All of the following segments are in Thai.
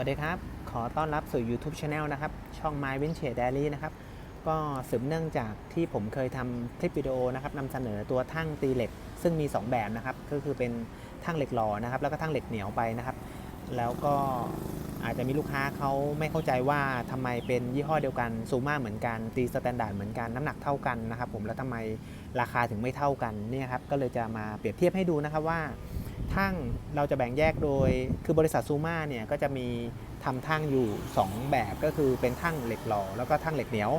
วัสดีครับ ขอต้อนรับสู่ YouTube Channel นะครับ ช่อง My w i n c h e Diary นะครับ ก็สืบเนื่องจากที่ผมเคยทำคลิปวิดีโอนะครับนำเสนอตัวทั่งตีเหล็ก ซึ่งมี 2 แบบนะครับ ก็คือเป็นทั่งเหล็กหล่อนะครับ แล้วก็ทั่งเหล็กเหนียวไปนะครับ แล้วก็อาจจะมีลูกค้าเขาไม่เข้าใจว่าทำไมเป็นยี่ห้อเดียวกันซูมาเหมือนกัน ตีสแตนดาร์ดเหมือนกันน้ำหนักเท่ากันนะครับ ผมแล้วทำไมราคาถึงไม่เท่ากันเนี่ยครับก็เลยจะมาเปรียบเทียบให้ดูนะครับว่า ทั่งเราจะแบ่งแยกโดย คือบริษัทซูมาเนี่ยก็จะมีทำทั่งอยู่ 2 แบบก็คือเป็นทั่งเหล็กหล่อแล้วก็ทั่งเหล็กเหนียว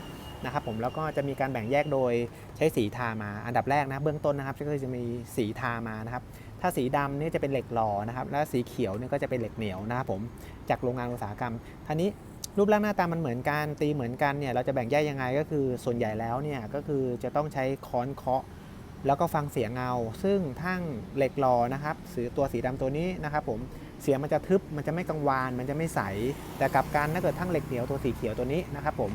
นะครับผมแล้วก็จะมีการแบ่งแยกโดยใช้สีทามาอันดับแรกนะเบื้องต้นนะครับก็คือจะมีสีทามานะครับถ้าสีดำเนี่ยจะเป็นเหล็กหล่อนะครับและสีเขียวเนี่ยก็จะเป็นเหล็กเหนียวนะครับผมจากโรงงานอุตสาหกรรมท่านี้รูปร่างหน้าตามันเหมือนกันตีเหมือนกันเนี่ยเราจะแบ่งแยกยังไงก็คือส่วนใหญ่แล้วเนี่ยก็คือจะต้องใช้ค้อนเคาะ แล้วก็ฟังเสียงเงา ซึ่งทั้งเหล็กหล่อนะครับสีตัวสีดำตัวนี้นะครับผมเสียงมันจะทึบมันจะไม่กังวาน มันจะไม่ใส แต่กับกันถ้าเกิดทั้งเหล็กเหนียวตัวสีเขียวตัวนี้นะครับผม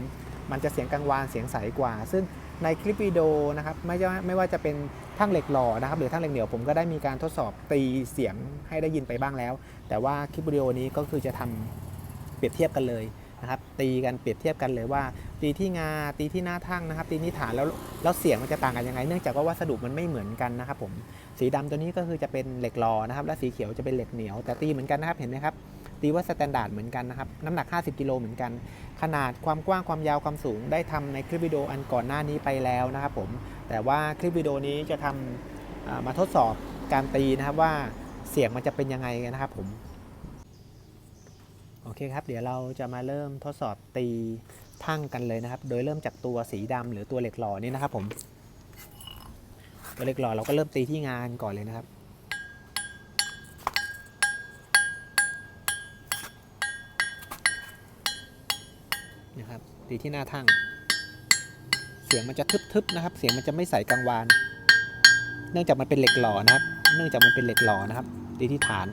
มันจะเสียงกังวานเสียงใสกว่า ซึ่งในคลิปวิดีโอนะครับไม่ว่าไม่ว่าจะเป็นทั้งเหล็กหล่อนะครับหรือทั้งเหล็กเหนียวผมก็ได้มีการทดสอบตีเสียงให้ได้ยินไปบ้างแล้ว แต่ว่าคลิปวิดีโอนี้ก็คือจะทำเปรียบเทียบกันเลย นะครับตีกันเปรียบเทียบกันเลยว่า ตีที่งาตีที่หน้าทั่งนะครับ ตีที่ฐานแล้วแล้วเสียงมันจะต่างกันยังไง เนื่องจากว่าวัสดุมันไม่เหมือนกันนะครับผมสีดำตัวนี้ก็คือจะเป็นเหล็กหลอนะครับ และสีเขียวจะเป็นเหล็กเหนียวแต่ตีเหมือนกันนะครับเห็นไหมครับตีว่าสแตนดาร์ดเหมือนกันนะครับน้ำหนัก 50 กิโลเหมือนกัน ขนาดความกว้างความยาวความสูงได้ทำในคลิปวิดีโออันก่อนหน้านี้ไปแล้วนะครับผมแต่ว่าคลิปวิดีโอนี้จะทำอ่ามาทดสอบการตีนะครับว่าเสียงมันจะเป็นยังไงนะครับผม โอเคครับ เดี๋ยวเราจะมาเริ่มทดสอบตีทั่งกันเลยนะครับ โดยเริ่มจากตัวสีดำหรือตัวเหล็กหล่อนี่นะครับผม ตัวเหล็กหล่อเราก็เริ่มตีที่งานก่อนเลยนะครับนะครับ ตีที่หน้าทั่ง เสียงมันจะทึบๆนะครับ เสียงมันจะไม่ใสกังวาน เนื่องจากมันเป็นเหล็กหล่อนะครับ เนื่องจากมันเป็นเหล็กหล่อนะครับ ตีที่ฐาน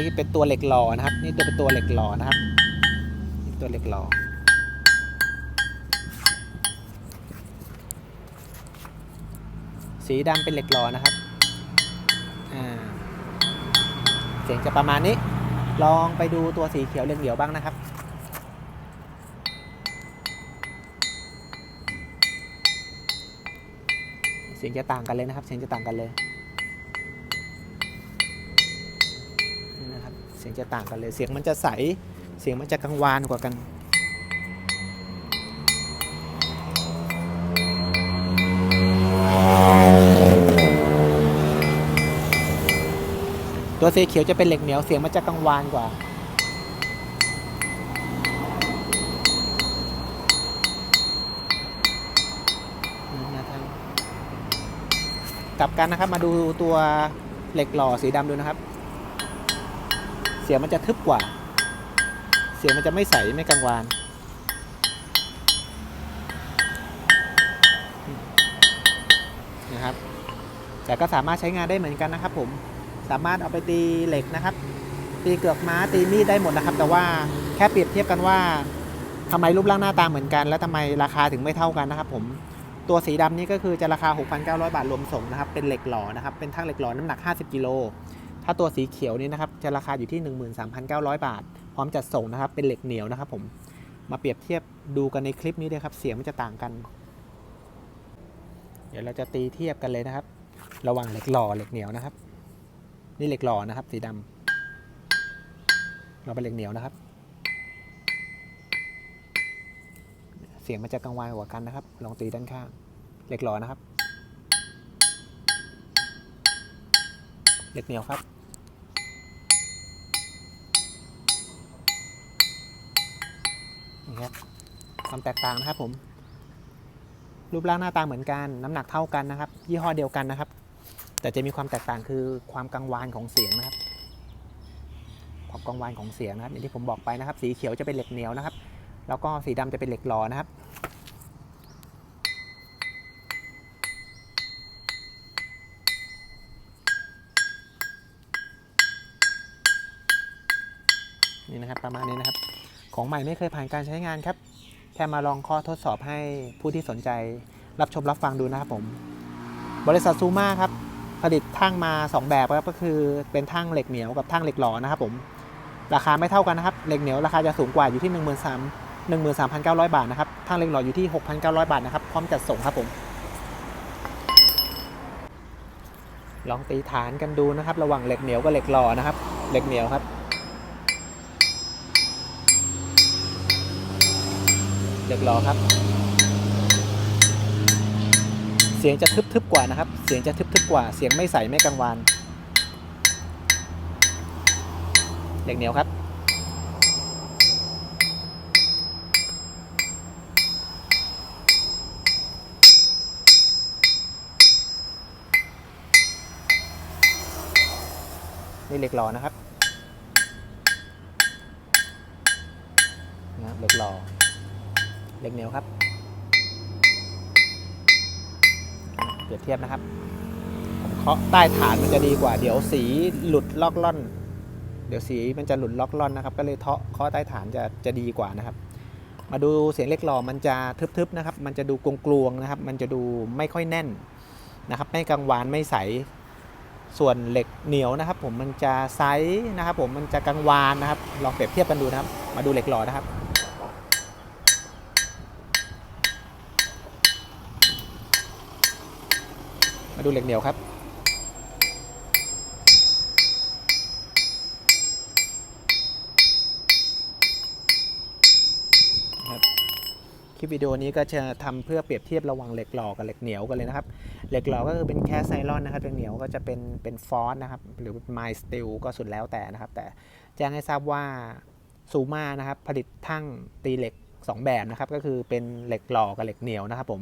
นนี้เป็นตัวเหล็กหล่อนะครับ นี่ตัวเป็นตัวเหล็กหล่อนะครับนี่ตัวเหล็กหล่อสีดำเป็นเหล็กหล่อนะครับเสียงจะประมาณนี้ ลองไปดูตัวสีเขียวเหลืองเหลียวบ้างนะครับเสียงจะต่างกันเลยนะครับ เสียงจะต่างกันเลย สียงจะต่างกันเลย เสียงมันจะใส เสียงมันจะกังวานกว่ากัน ตัวสีเขียวจะเป็นเหล็กเหนียว เสียงมันจะกังวานกว่ากลับกันนะครับมาดูตัวเหล็กหล่อสีดำดูนะครับ เสียงมันจะทึบกว่า เสียงมันจะไม่ใสไม่กังวาน นะครับ แต่ก็สามารถใช้งานได้เหมือนกันนะครับ ผม สามารถเอาไปตีเหล็กนะครับ ตีเกือกม้าตีมีดได้หมดนะครับ แต่ว่าแค่เปรียบเทียบกันว่าทำไมรูปร่างหน้าตาเหมือนกัน และทำไมราคาถึงไม่เท่ากันนะครับ ผมตัวสีดำนี่ก็คือจะราคา 6,900 บาทรวมส่งนะครับ เป็นเหล็กหล่อนะครับ เป็นทั้งเหล็กหล่อน้ำหนัก 50 กิโล ถ้าตัวสีเขียวนี่นะครับจะราคาอยู่ที่ 13,900 บาท พร้อมจัดส่งนะครับ เป็นเหล็กเหนียวนะครับผม มาเปรียบเทียบดูกันในคลิปนี้เลยครับ เสียงมันจะต่างกัน เดี๋ยวเราจะตีเทียบกันเลยนะครับ ระหว่างเหล็กหล่อเหล็กเหนียวนะครับ นี่เหล็กหล่อนะครับ สีดำเราเป็นเหล็กเหนียวนะครับ เสียงมันจะกังวานกว่ากันนะครับ ลองตีด้านข้าง เหล็กหล่อนะครับเหล็กเหนียวครับ นี่ครับความแตกต่างนะครับผม รูปร่างหน้าตาเหมือนกัน น้ำหนักเท่ากันนะครับ ยี่ห้อเดียวกันนะครับ แต่จะมีความแตกต่างคือความกังวานของเสียงนะครับ ความกังวานของเสียงนะครับอย่างที่ผมบอกไปนะครับ สีเขียวจะเป็นเหล็กเหนียวนะครับ แล้วก็สีดำจะเป็นเหล็กหล่อนะครับนี่นะครับประมาณนี้นะครับ ของใหม่ไม่เคยผ่านการใช้งานครับ แค่มาลองข้อทดสอบให้ผู้ที่สนใจรับชมรับฟังดูนะครับผม บริษัทซูมาครับ ผลิตทั่งมา 2 แบบครับก็คือเป็นทั่งเหล็กเหนียวกับทั่งเหล็กหล่อนะครับผม ราคาไม่เท่ากันนะครับ เหล็กเหนียวราคาจะสูงกว่าอยู่ที่ 1 3 13,900 บาทนะครับทั่งเหล็กหล่ออยู่ที่ 6,900 บาทนะครับ พร้อมจัดส่งครับผม ลองตีฐานกันดูนะครับ ระหว่างเหล็กเหนียวกับเหล็กหล่อนะครับ เหล็กเหนียวครับ เหล็กหล่อครับ เสียงจะทึบๆกว่านะครับ เสียงจะทึบๆกว่า เสียงไม่ใสไม่กังวานเหล็กเหนียวครับนี่เหล็กหล่อนะครับนะเหล็กหล่อ เหล็กเหนียวครับเปรียบเทียบนะครับผมเคาะใต้ฐานมันจะดีกว่า เดี๋ยวสีหลุดลอกล่อน เดี๋ยวสีมันจะหลุดล็อกล่อนนะครับ ก็เลยเทาะเคาะใต้ฐานจะจะดีกว่านะครับ มาดูเสียงเหล็กหล่อมันจะทึบๆนะครับ มันจะดูกลวงๆนะครับ มันจะดูไม่ค่อยแน่นนะครับไม่กังวานไม่ใสส่วนเหล็กเหนียวนะครับผมมันจะไซส์นะครับผมมันจะกังวานนะครับ ลองเปรียบเทียบกันดูนะครับ มาดูเหล็กหล่อนะครับ มาดูเหล็กเหนียวครับ คลิปวิดีโอนี้ก็จะทำเพื่อเปรียบเทียบระหว่างเหล็กหล่อกับเหล็กเหนียวกันเลยนะครับ เหล็กหล่อก็คือเป็นแคสไซลอนนะครับเหล็กเหนียวก็จะเป็นเป็นฟอสนะครับ หรือไมสติลก็สุดแล้วแต่นะครับ แต่แจ้งให้ทราบว่าซูมานะครับผลิตทั้งตีเหล็ก 2 แบบนะครับ ก็คือเป็นเหล็กหล่อกับเหล็กเหนียวนะครับผม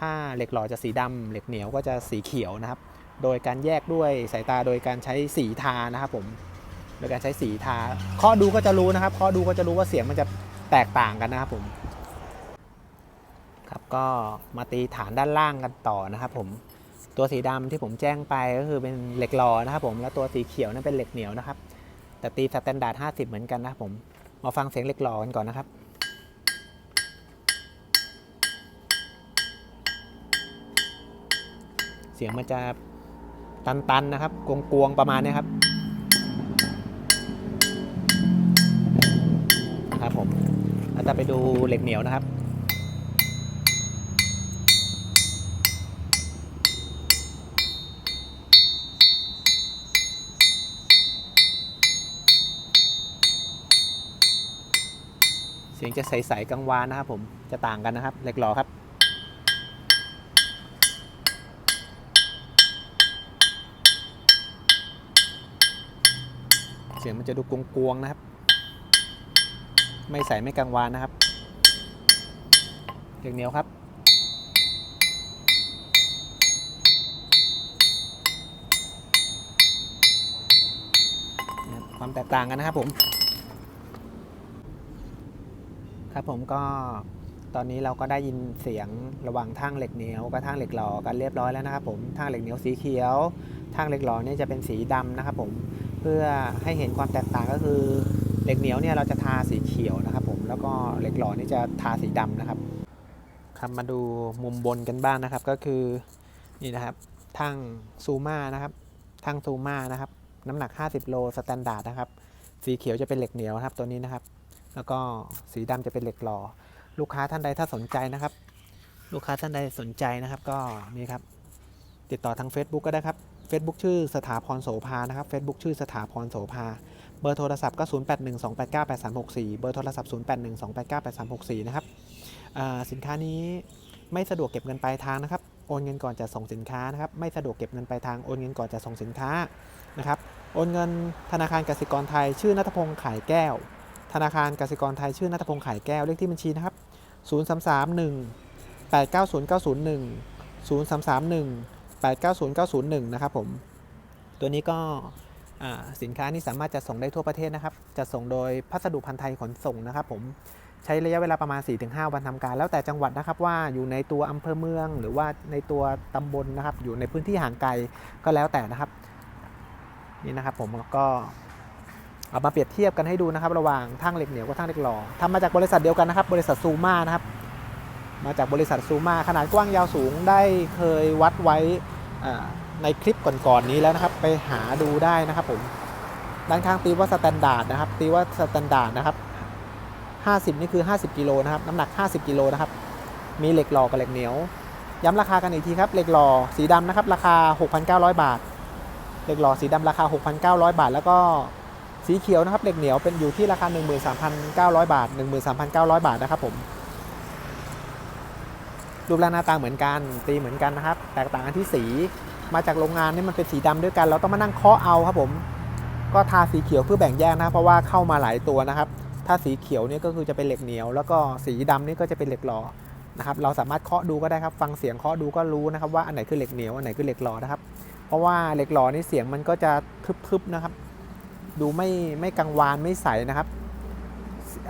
ถ้าเหล็กหล่อจะสีดำเหล็กเหนียวก็จะสีเขียวนะครับ โดยการแยกด้วยสายตาโดยการใช้สีทานะครับผม โดยการใช้สีทาเคาะดูก็จะรู้นะครับเคาะดูก็จะรู้ว่าเสียงมันจะแตกต่างกันนะครับผม ครับก็มาตีฐานด้านล่างกันต่อนะครับผม ตัวสีดำที่ผมแจ้งไปก็คือเป็นเหล็กหล่อนะครับผม แล้วตัวสีเขียวนั่นเป็นเหล็กเหนียวนะครับ แต่ตีสแตนดาร์ด50 เหมือนกันนะครับผม มาฟังเสียงเหล็กหล่อกันก่อนนะครับ เสียงมันจะตันๆนะครับกวงๆประมาณนี้ครับนะครับผมแล้วจะไปดูเหล็กเหนียวนะครับ เสียงจะใสๆกังวานนะครับผมจะต่างกันนะครับเหล็กหล่อครับ สียงมันจะดูกวงๆนะครับ ไม่ใส่ไม่กังวานนะครับเหล็กเหนียวครับความแตกต่างกันนะครับผม ครับผมก็ตอนนี้เราก็ได้ยินเสียงระหว่างทางเหล็กเหนียวกับทางเหล็กหล่อกันเรียบร้อยแล้วนะครับผมทางเหล็กเหนียวสีเขียวทางเหล็กหล่อนี่จะเป็นสีดำนะครับผม เพื่อให้เห็นความแตกต่างก็คือเหล็กเหนียวเนี่ยเราจะทาสีเขียวนะครับผมแล้วก็เหล็กหล่อนี่จะทาสีดำนะครับครับมาดูมุมบนกันบ้างนะครับก็คือนี่นะครับทางซูมานะครับทางซูมานะครับน้ำหนัก 50 โลสแตนดาร์ดนะครับ สีเขียวจะเป็นเหล็กเหนียวครับตัวนี้นะครับ แล้วก็สีดำจะเป็นเหล็กหล่อ ลูกค้าท่านใดถ้าสนใจนะครับ ลูกค้าท่านใดสนใจนะครับ ก็นี่ครับ ติดต่อทาง Facebook ก็ได้ครับ Facebook ชื่อสถาพรโสภานะครับ Facebook ชื่อสถาพรโสภา เบอร์โทรศัพท์ก็ 0812898364 เบอร์โทรศัพท์ 0812898364 นะครับสินค้านี้ไม่สะดวกเก็บเงินปลายทางนะครับ โอนเงินก่อนจะส่งสินค้านะครับ ไม่สะดวกเก็บเงินปลายทาง โอนเงินก่อนจะส่งสินค้านะครับ โอนเงินธนาคารกสิกรไทย ชื่อนัทพงศ์ขายแก้ว ธนาคารกสิกรไทย ชื่อนัทพงศ์ขายแก้ว เลขที่บัญชีนะครับ 0331 890901 0331 890901 นะครับผม ตัวนี้ก็สินค้านี้สามารถจะส่งได้ทั่วประเทศนะครับ จะส่งโดยพัสดุพันธ์ไทยขนส่งนะครับผมใช้ระยะเวลาประมาณ 4-5 วันทำการ แล้วแต่จังหวัดนะครับว่าอยู่ในตัวอำเภอเมือง หรือว่าในตัวตำบลนะครับ อยู่ในพื้นที่ห่างไกลก็แล้วแต่นะครับ นี่นะครับผมก็เอามาเปรียบเทียบกันให้ดูนะครับ ระหว่างทั้งเหล็กเหนียวกับทั้งเหล็กหล่อทำมาจากบริษัทเดียวกันนะครับ บริษัทซูมานะครับ มาจากบริษัทซูมาขนาดกว้างยาวสูงได้เคยวัดไว้ในคลิปก่อนๆนี้แล้วนะครับ ไปหาดูได้นะครับผมด้านข้างตีว่าสแตนดาร์ดนะครับตีว่าสแตนดาร์ดนะครับ50 นี่คือ 50กิโลนะครับน้ำหนัก 50กิโลนะครับ มีเหล็กหล่อกับเหล็กเหนียว ย้ำราคากันอีกทีครับ เหล็กหล่อสีดำนะครับ ราคา 6,900 บาท เหล็กหล่อสีดำราคา 6,900 บาท แล้วก็สีเขียวนะครับ เหล็กเหนียวเป็นอยู่ที่ราคา 13,900 บาท 13,900 บาทนะครับผม รูปร่างหน้าตาเหมือนกันตีเหมือนกันนะครับ แตกต่างกันที่สีมาจากโรงงานนี่มันเป็นสีดำด้วยกัน เราต้องมานั่งเคาะเอาครับผม ก็ทาสีเขียวเพื่อแบ่งแยกนะเพราะว่าเข้ามาหลายตัวนะครับ ถ้าสีเขียวนี่ก็คือจะเป็นเหล็กเหนียว แล้วก็สีดำนี่ก็จะเป็นเหล็กหล่อนะครับเราสามารถเคาะดูก็ได้ครับ ฟังเสียงเคาะดูก็รู้นะครับว่าอันไหนคือเหล็กเหนียวอันไหนคือเหล็กหล่อนะครับ เพราะว่าเหล็กหล่อนี่เสียงมันก็จะทึบๆนะครับ ดูไม่ไม่กังวานไม่ใสนะครับ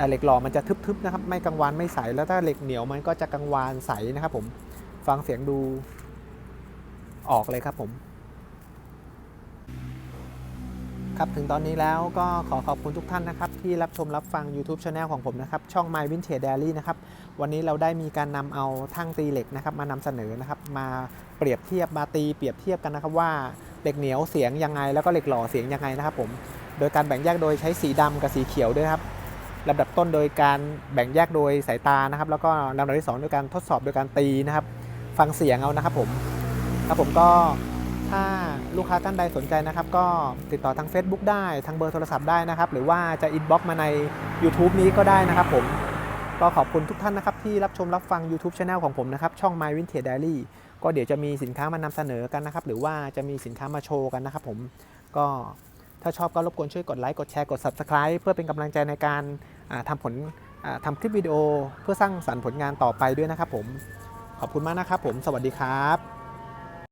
เหล็กหล่อมันจะทึบๆนะครับไม่กังวานไม่ใสแล้วถ้าเหล็กเหนียวมันก็จะกังวานใสนะครับผมฟังเสียงดูออกเลยครับผมครับถึงตอนนี้แล้วก็ขอขอบคุณทุกท่านนะครับ ที่รับชมรับฟัง YouTube Channel ของผมนะครับ ช่อง My Vintage Diary นะครับ วันนี้เราได้มีการนำเอาทั้งตีเหล็กนะครับ มานำเสนอนะครับ มาเปรียบเทียบมาตีเปรียบเทียบกันนะครับว่าเหล็กเหนียวเสียงยังไง แล้วก็เหล็กหล่อเสียงยังไงนะครับผม โดยการแบ่งแยกโดยใช้สีดำกับสีเขียวด้วยครับ ลำดับต้นโดยการแบ่งแยกโดยสายตานะครับ แล้วก็ลำดับที่สองโดยการทดสอบโดยการตีนะครับ ฟังเสียงเอานะครับผมครับผมก็ถ้าลูกค้าท่านใดสนใจนะครับ ก็ติดต่อทาง Facebook ได้ทางเบอร์โทรศัพท์ได้นะครับ หรือว่าจะอินบ็อกมาใน YouTube นี้ก็ได้นะครับผมก็ขอบคุณทุกท่านนะครับที่รับชมรับฟัง YouTube Channel ของผมนะครับ ช่อง My Vintage Diary ก็เดี๋ยวจะมีสินค้ามานำเสนอกันนะครับ หรือว่าจะมีสินค้ามาโชว์กันนะครับผมก็ ถ้าชอบก็รบกวนช่วยกดไลค์กดแชร์กด Subscribe เพื่อเป็นกำลังใจในการทำผลทำคลิปวิดีโอ เพื่อสร้างสรรค์ผลงานต่อไปด้วยนะครับผม ขอบคุณมากนะครับผม สวัสดีครับ